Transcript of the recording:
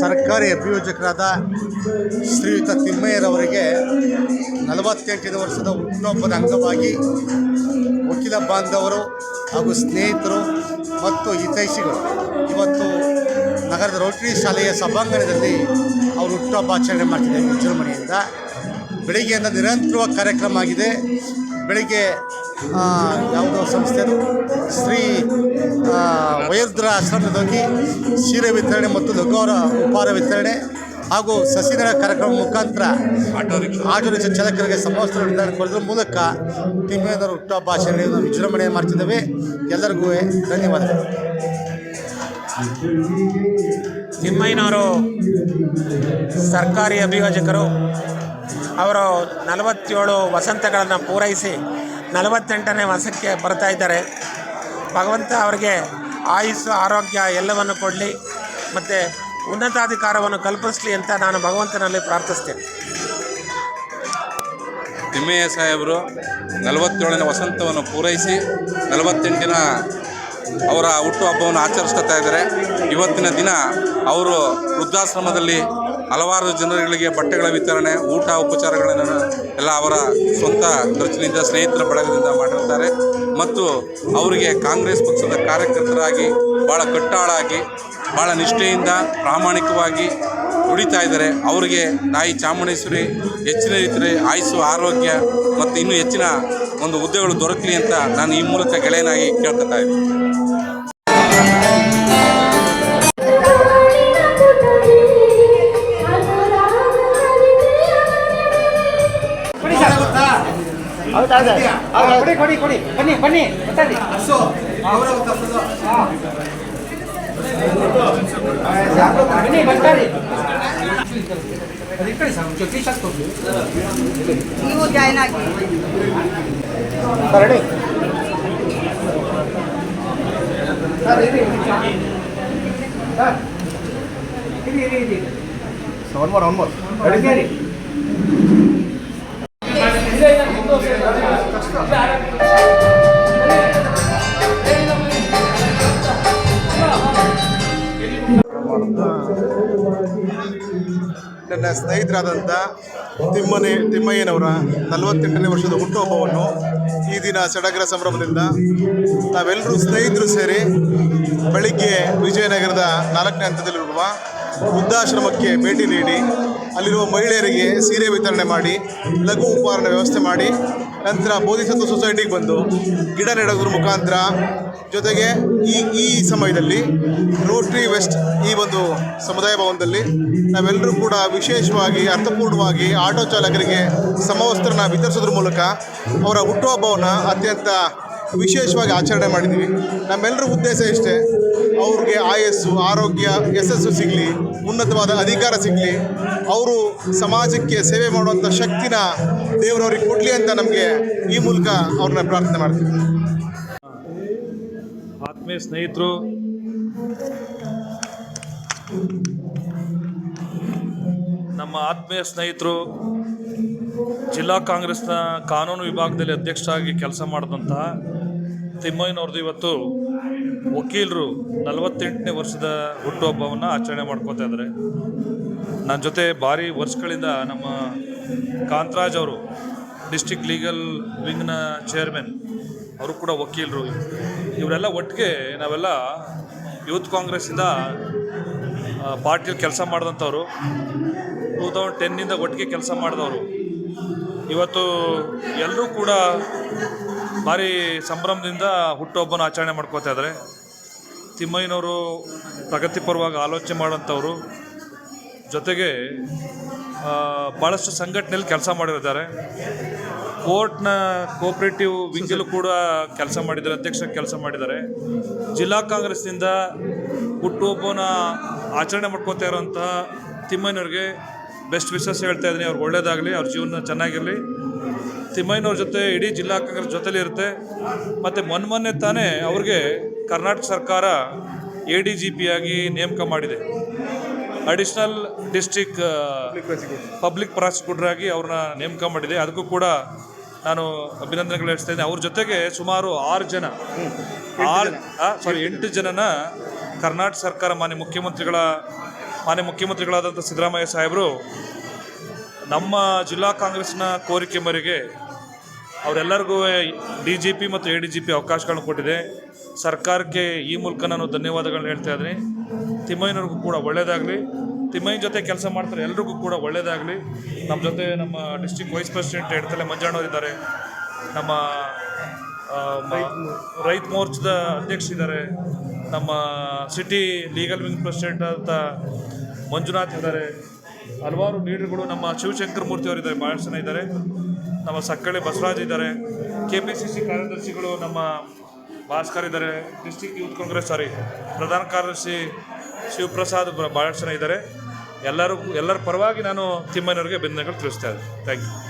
ಸರ್ಕಾರಿ ಅಭಿಯೋಜಕರಾದ ಶ್ರೀಯುತ ತಿಮ್ಮಯ್ಯರವರಿಗೆ ನಲವತ್ತೆಂಟನೇ ವರ್ಷದ ಹುಟ್ಟುಹಬ್ಬದ ಅಂಗವಾಗಿ ವಕೀಲ ಬಾಂಧವರು ಹಾಗೂ ಸ್ನೇಹಿತರು ಮತ್ತು ಹಿತೈಷಿಗಳು. ಇವತ್ತು ನಗರದ ರೋಟರಿ ಶಾಲೆಯ ಸಭಾಂಗಣದಲ್ಲಿ ಅವರು ಹುಟ್ಟುಹಬ್ಬ ಆಚರಣೆ ಮಾಡ್ತಿದ್ದಾರೆ. ವಿಜೃಂಭಣೆಯಿಂದ ಬೆಳಿಗ್ಗೆಯಿಂದ ನಿರಂತರವಾಗಿ ಕಾರ್ಯಕ್ರಮ ಆಗಿದೆ. ಬೆಳಿಗ್ಗೆ ಯಾವುದೋ ಸಂಸ್ಥೆ ಅದು? ಶ್ರೀ ಆ, ವಯೋವೃದ್ಧರ ಆಶ್ರಮದಲ್ಲಿ ಸೀರೆ ವಿತರಣೆ ಮತ್ತು ಲಘುವರ ಉಪಹಾರ ವಿತರಣೆ ಹಾಗೂ ಸಸಿಗಳ ಕಾರ್ಯಕ್ರಮ ಮುಖಾಂತರ ಆಟೋ ರಿಕ್ಷಾ ಚಾಲಕರಿಗೆ ಸಮವಸ್ತ್ರ ವಿತರಣೆ ಕೊಡೋದ್ರ ಮೂಲಕ ತಿಮ್ಮೇಂದ್ರ ಹುಟ್ಟುಹಬ್ಬ ಆಚರಣೆಯನ್ನು ವಿಜೃಂಭಣೆ ಮಾಡ್ತಿದ್ದೇವೆ ಎಲ್ಲರಿಗೂ ಧನ್ಯವಾದಗಳು ತಿಮ್ಮಯ್ಯನವರು ಸರ್ಕಾರಿ ಅಭಿಯೋಜಕರು ಅವರು ನಲವತ್ತೇಳು ವಸಂತಗಳನ್ನು ಪೂರೈಸಿ ನಲವತ್ತೆಂಟನೇ ವಸಕ್ಕೆ ಬರ್ತಾ ಇದ್ದಾರೆ. ಭಗವಂತ ಅವರಿಗೆ ಆಯುಸ್ಸು, ಆರೋಗ್ಯ ಎಲ್ಲವನ್ನು ಕೊಡಲಿ ಮತ್ತು ಉನ್ನತಾಧಿಕಾರವನ್ನು ಕಲ್ಪಿಸಲಿ ಅಂತ ನಾನು ಭಗವಂತನಲ್ಲಿ ಪ್ರಾರ್ಥಿಸ್ತೇನೆ. ತಿಮ್ಮಯ್ಯ ಸಾಹೇಬರು, ನಲವತ್ತೇಳನೇ ವಸಂತವನ್ನು ಪೂರೈಸಿ ನಲವತ್ತೆಂಟಿನ ಅವರ ಹುಟ್ಟುಹಬ್ಬವನ್ನು ಆಚರಿಸ್ತಾ ಇದ್ದಾರೆ. ಇವತ್ತಿನ ದಿನ ಅವರು ವೃದ್ಧಾಶ್ರಮದಲ್ಲಿ ಹಲವಾರು ಜನರುಗಳಿಗೆ ಬಟ್ಟೆಗಳ ವಿತರಣೆ, ಊಟ, ಉಪಚಾರಗಳನ್ನು ಎಲ್ಲ ಅವರ ಸ್ವಂತ ಖರ್ಚಿನಿಂದ ಸ್ನೇಹಿತರ ಬಳಗದಿಂದ ಮಾಡಿರ್ತಾರೆ. ಮತ್ತು ಅವರಿಗೆ ಕಾಂಗ್ರೆಸ್ ಪಕ್ಷದ ಕಾರ್ಯಕರ್ತರಾಗಿ ಭಾಳ ಕಟ್ಟಾಳಾಗಿ ಭಾಳ ನಿಷ್ಠೆಯಿಂದ, ಪ್ರಾಮಾಣಿಕವಾಗಿ ದುಡಿತಾ ಇದ್ದಾರೆ. ಅವರಿಗೆ ನಾಯಿ ಚಾಮುಂಡೇಶ್ವರಿ ಹೆಚ್ಚಿನ ರೀತಿಯಲ್ಲಿ ಆಯುಸ್ಸು, ಆರೋಗ್ಯ ಮತ್ತು ಇನ್ನೂ ಹೆಚ್ಚಿನ ಒಂದು ಹುದ್ದೆಗಳು ದೊರಕಲಿ ಅಂತ ನಾನು ಈ ಮೂಲಕ ಗೆಳೆಯನಾಗಿ ಕೇಳ್ಕೊತಾ ಇದ್ದೀನಿ. ಕೊಡಿ ಕೊಡಿ ಕೊಡಿ ಬನ್ನಿ ಬನ್ನಿ ಮಾತಾಡಿ ಬನ್ನಿ ಬರ್ತಾರೆ ಅದು ಈ ಕಡೆ ಸರ್ ಟೀ ಶರ್ಟ್ ಕೊಡಿ ನೀವು ಜಾಯ್ನ್ ಆಗಿ ಸರ್ ರೆಡಿ ಸರ್ ಇರಿ ಸರ್ ಇರಿ ಇರಿ ಇರಿ one more one more ready ನನ್ನ ಸ್ನೇಹಿತರಾದಂಥ ತಿಮ್ಮನೆ, ತಿಮ್ಮಯ್ಯನವರ ನಲವತ್ತೆಂಟನೇ ವರ್ಷದ ಹುಟ್ಟುಹಬ್ಬವನ್ನು ಈ ದಿನ ಸಡಗರ ಸಂಭ್ರಮದಿಂದ ನಾವೆಲ್ಲರೂ ಸ್ನೇಹಿತರು ಸೇರಿ ಬೆಳಿಗ್ಗೆ ವಿಜಯನಗರದ ನಾಲ್ಕನೇ ಹಂತದಲ್ಲಿರುವ ವೃದ್ಧಾಶ್ರಮಕ್ಕೆ ಭೇಟಿ ನೀಡಿ, ಅಲ್ಲಿರುವ ಮಹಿಳೆಯರಿಗೆ ಸೀರೆ ವಿತರಣೆ ಮಾಡಿ, ಲಘು ಉಪಹಾರದ ವ್ಯವಸ್ಥೆ ಮಾಡಿ ನಂತರ ಬೋಧಿಸತ್ವ ಸೊಸೈಟಿಗೆ ಬಂದು ಗಿಡ ನೆಡೋದ್ರ ಮುಖಾಂತರ ಜೊತೆಗೆ ಈ ಈ ಸಮಯದಲ್ಲಿ ರೋಟ್ರಿ ವೆಸ್ಟ್ ಈ ಒಂದು ಸಮುದಾಯ ಭವನದಲ್ಲಿ ನಾವೆಲ್ಲರೂ ಕೂಡ ವಿಶೇಷವಾಗಿ, ಅರ್ಥಪೂರ್ಣವಾಗಿ ಆಟೋ ಚಾಲಕರಿಗೆ ಸಮವಸ್ತ್ರನ ವಿತರಿಸೋದ್ರ ಮೂಲಕ ಅವರ ಹುಟ್ಟುಹಬ್ಬವನ್ನು ಅತ್ಯಂತ ವಿಶೇಷವಾಗಿ ಆಚರಣೆ ಮಾಡಿದ್ದೀವಿ. ನಮ್ಮೆಲ್ಲರ ಉದ್ದೇಶ ಇಷ್ಟೇ, ಅವ್ರಿಗೆ ಆಯಸ್ಸು, ಆರೋಗ್ಯ, ಯಶಸ್ಸು ಸಿಗಲಿ, ಉನ್ನತವಾದ ಅಧಿಕಾರ ಸಿಗಲಿ, ಅವರು ಸಮಾಜಕ್ಕೆ ಸೇವೆ ಮಾಡುವಂಥ ಶಕ್ತಿನ ದೇವರವ್ರಿಗೆ ಕೊಡಲಿ ಅಂತ ನಮಗೆ ಈ ಮೂಲಕ ಅವ್ರನ್ನ ಪ್ರಾರ್ಥನೆ ಮಾಡ್ತೀವಿ. ಆತ್ಮೀಯ ಸ್ನೇಹಿತರು, ನಮ್ಮ ಆತ್ಮೀಯ ಸ್ನೇಹಿತರು ಜಿಲ್ಲಾ ಕಾಂಗ್ರೆಸ್ನ ಕಾನೂನು ವಿಭಾಗದಲ್ಲಿ ಅಧ್ಯಕ್ಷರಾಗಿ ಕೆಲಸ ಮಾಡಿದಂತಹ ತಿಮ್ಮಯ್ಯನವ್ರದ್ದು ಇವತ್ತು ವಕೀಲರು ನಲವತ್ತೆಂಟನೇ ವರ್ಷದ ಹುಟ್ಟುಹಬ್ಬವನ್ನು ಆಚರಣೆ ಮಾಡ್ಕೋತಾ ಇದ್ದಾರೆ. ನನ್ನ ಜೊತೆ ಭಾರಿ ವರ್ಷಗಳಿಂದ ನಮ್ಮ ಕಾಂತರಾಜ್ ಅವರು ಡಿಸ್ಟಿಕ್ ಲೀಗಲ್ ವಿಂಗ್ನ ಚೇರ್ಮನ್, ಅವರು ಕೂಡ ವಕೀಲರು. ಇವರೆಲ್ಲ ಒಟ್ಟಿಗೆ ನಾವೆಲ್ಲ ಯೂತ್ ಕಾಂಗ್ರೆಸ್ಸಿಂದ ಪಾರ್ಟಿಯಲ್ಲಿ ಕೆಲಸ ಮಾಡಿದಂಥವ್ರು. ಟೂ ತೌಸಂಡ್ ಟೆನ್ನಿಂದ ಒಟ್ಟಿಗೆ ಕೆಲಸ ಮಾಡಿದವರು. ಇವತ್ತು ಎಲ್ಲರೂ ಕೂಡ ಭಾರಿ ಸಂಭ್ರಮದಿಂದ ಹುಟ್ಟುಹಬ್ಬನ ಆಚರಣೆ ಮಾಡ್ಕೋತಾ ಇದ್ದಾರೆ. ತಿಮ್ಮಯ್ಯನವರು ಪ್ರಗತಿಪರವಾಗಿ ಆಲೋಚನೆ ಮಾಡೋಂಥವ್ರು ಜೊತೆಗೆ ಭಾಳಷ್ಟು ಸಂಘಟನೆಯಲ್ಲಿ ಕೆಲಸ ಮಾಡಿರ್ತಾರೆ ಕೋರ್ಟ್ನ ಕೋಆಪ್ರೇಟಿವ್ ವಿಂಗಲ್ಲೂ ಕೂಡ ಕೆಲಸ ಮಾಡಿದ್ದಾರೆ, ಅಧ್ಯಕ್ಷ ಕೆಲಸ ಮಾಡಿದ್ದಾರೆ. ಜಿಲ್ಲಾ ಕಾಂಗ್ರೆಸ್ನಿಂದ ಹುಟ್ಟುಹಬ್ಬನ ಆಚರಣೆ ಮಾಡ್ಕೋತಾ ಇರೋಂತಹ ತಿಮ್ಮಯ್ಯನವ್ರಿಗೆ ಬೆಸ್ಟ್ ವಿಶಸ್ ಹೇಳ್ತಾ ಇದ್ದೀನಿ. ಅವ್ರಿಗೆ ಒಳ್ಳೇದಾಗಲಿ ಅವ್ರ ಜೀವನ ಚೆನ್ನಾಗಿರಲಿ. ತಿಮ್ಮಯ್ಯನವ್ರ ಜೊತೆ ಇಡೀ ಜಿಲ್ಲಾ ಕಾಂಗ್ರೆಸ್ ಜೊತೆಲಿ ಇರುತ್ತೆ. ಮತ್ತು ಮೊನ್ನೆ ಮೊನ್ನೆ ತಾನೇ ಅವ್ರಿಗೆ ಕರ್ನಾಟಕ ಸರ್ಕಾರ ಎ ಡಿ ಜಿ ಪಿ ಆಗಿ ನೇಮಕ ಮಾಡಿದೆ. ಅಡಿಷ್ನಲ್ ಡಿಸ್ಟ್ರಿಕ್ ಪಬ್ಲಿಕ್ ಪ್ರಾಸಿಕ್ಯೂಟರ್ ಆಗಿ ಅವ್ರನ್ನ ನೇಮಕ ಮಾಡಿದೆ. ಅದಕ್ಕೂ ಕೂಡ ನಾನು ಅಭಿನಂದನೆಗಳು ಹೇಳ್ತಾ ಇದ್ದೀನಿ. ಅವ್ರ ಜೊತೆಗೆ ಸುಮಾರು ಆರು ಜನ ಆರು ಸಾರಿ ಎಂಟು ಜನನ ಕರ್ನಾಟಕ ಸರ್ಕಾರ ಮಾನ್ಯ ಮುಖ್ಯಮಂತ್ರಿಗಳ ಮಾನ್ಯ ಮುಖ್ಯಮಂತ್ರಿಗಳಾದಂಥ ಸಿದ್ದರಾಮಯ್ಯ ಸಾಹೇಬರು, ನಮ್ಮ ಜಿಲ್ಲಾ ಕಾಂಗ್ರೆಸ್ನ ಕೋರಿಕೆ ಮೇರೆಗೆ ಅವರೆಲ್ಲರಿಗೂ ಡಿ ಜಿ ಪಿ ಮತ್ತು ಎ ಡಿ ಜಿ ಪಿ ಅವಕಾಶಗಳನ್ನು ಕೊಟ್ಟಿದೆ. ಸರ್ಕಾರಕ್ಕೆ ಈ ಮೂಲಕ ನಾನು ಧನ್ಯವಾದಗಳನ್ನು ಹೇಳ್ತಾ ಇದ್ದೀನಿ. ತಿಮ್ಮಯ್ಯನವ್ರಿಗೂ ಕೂಡ ಒಳ್ಳೆಯದಾಗಲಿ ತಿಮ್ಮಯ್ಯನ ಜೊತೆ ಕೆಲಸ ಮಾಡ್ತಾರೆ ಎಲ್ರಿಗೂ ಕೂಡ ಒಳ್ಳೆಯದಾಗಲಿ ನಮ್ಮ ಜೊತೆ ನಮ್ಮ ಡಿಸ್ಟಿಕ್ ವೈಸ್ ಪ್ರೆಸಿಡೆಂಟ್ ಎಡತಲೆ ಮಂಜಣ್ಣವರಿದ್ದಾರೆ ನಮ್ಮ ರೈತ ಮೋರ್ಚಾದ ಅಧ್ಯಕ್ಷರಿದ್ದಾರೆ. ನಮ್ಮ ಸಿಟಿ ಲೀಗಲ್ ವಿಂಗ್ ಪ್ರೆಸಿಡೆಂಟ್ ಅಂತ ಮಂಜುನಾಥ್ ಇದ್ದಾರೆ. ಹಲವಾರು ಲೀಡರ್ಗಳು ನಮ್ಮ ಶಿವಶಂಕರ್ ಮೂರ್ತಿ ಅವರಿದ್ದಾರೆ ಭಾಳಷ್ಟು ಜನ ಇದ್ದಾರೆ. ನಮ್ಮ ಸಕ್ಕಳೆ ಬಸವರಾಜ್ ಇದ್ದಾರೆ. ಕೆ ಪಿ ಸಿ ಸಿ ಕಾರ್ಯದರ್ಶಿಗಳು ನಮ್ಮ ಭಾಸ್ಕರ್ ಇದ್ದಾರೆ. ಡಿಸ್ಟಿಕ್ ಯೂತ್ ಕಾಂಗ್ರೆಸ್, ಸಾರಿ, ಪ್ರಧಾನ ಕಾರ್ಯದರ್ಶಿ ಶಿವಪ್ರಸಾದ್ ಭಾಳಷ್ಟು ಜನ ಇದ್ದಾರೆ. ಎಲ್ಲರೂ, ಎಲ್ಲರ ಪರವಾಗಿ ನಾನು ತಿಮ್ಮನವ್ರಿಗೆ ಬೆನ್ನಗಳು ತಿಳಿಸ್ತಾ ಇದ್ದೀನಿ. Thank you.